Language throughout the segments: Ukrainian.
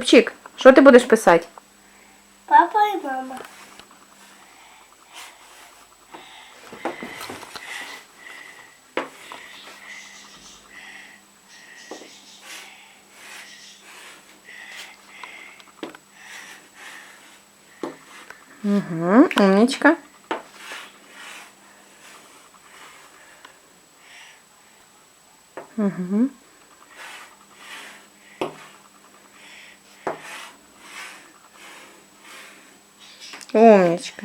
Любчик, що ти будеш писати? Папа і мама. Угу, умничка. Угу. Умничка.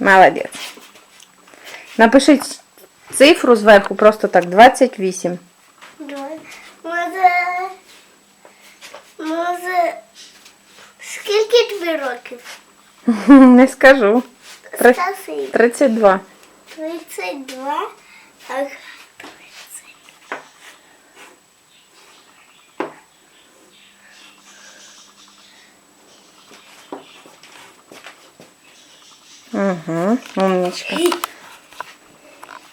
Молодець. Напиши ц- цифру зверху просто так 28. Давай. Може, може, скільки тобі років? Не скажу. Три- Скажи. 32. 32, а Угу, умничка.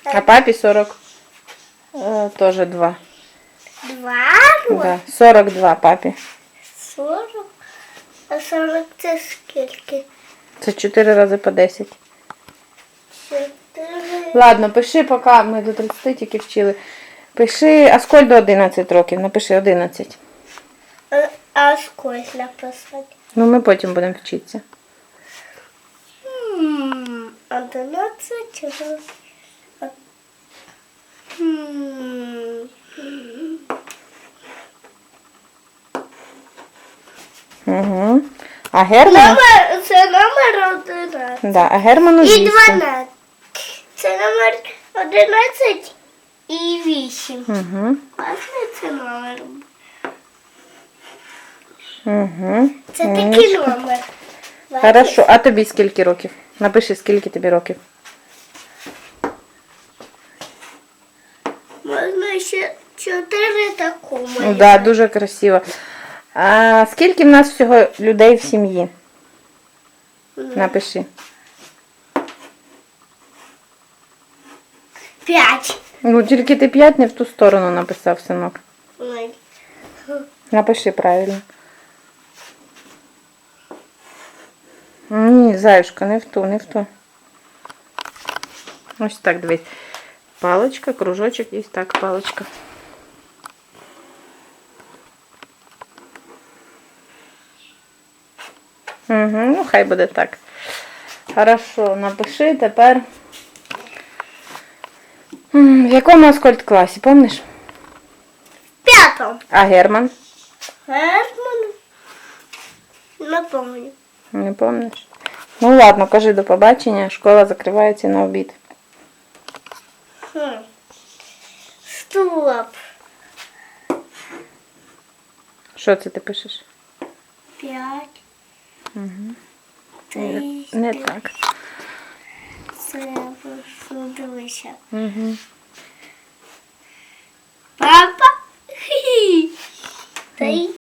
А папе 40. Э, тоже 2. Два, Да, 42 папе. 40, а 40 це скільки? Це 4 рази по 10. Чотири. Ладно, пиши, поки ми до 30 тільки вчили. Пиши, а сколь до 11 років? Напиши 11. А, а скільки написати? Ну, ми потім будемо вчитися. Одинадцять. Угу. А Герману? Номер, це номер одинадцять. Да, а Герману І 8. 12. Це номер 11 і 8. Угу. Класний це номер. Угу. Це такий номер. Хорошо, а тобі скільки років? Напиши, скільки тобі років. Можна ще 4 такому. Ну, да, дуже красиво. А скільки в нас всього людей в сім'ї? Напиши. 5. Ну, тільки ти 5 не в ту сторону написав, синок. Напиши правильно. Ні, заюшка, не в ту, не в ту. Ось так, дивись. Паличка, кружочок і так, паличка. Угу, ну хай буде так. Хорошо, напиши тепер. В якому аскольд класі, помниш? П'ятом. А Герман? Герман. Не пам'ятаю. Не помниш? Ну ладно, кажи до побачення, школа закривається на обід. Стоп. Що це ти пишеш? П'ять. Не, так. Це дивися. Папа. Три.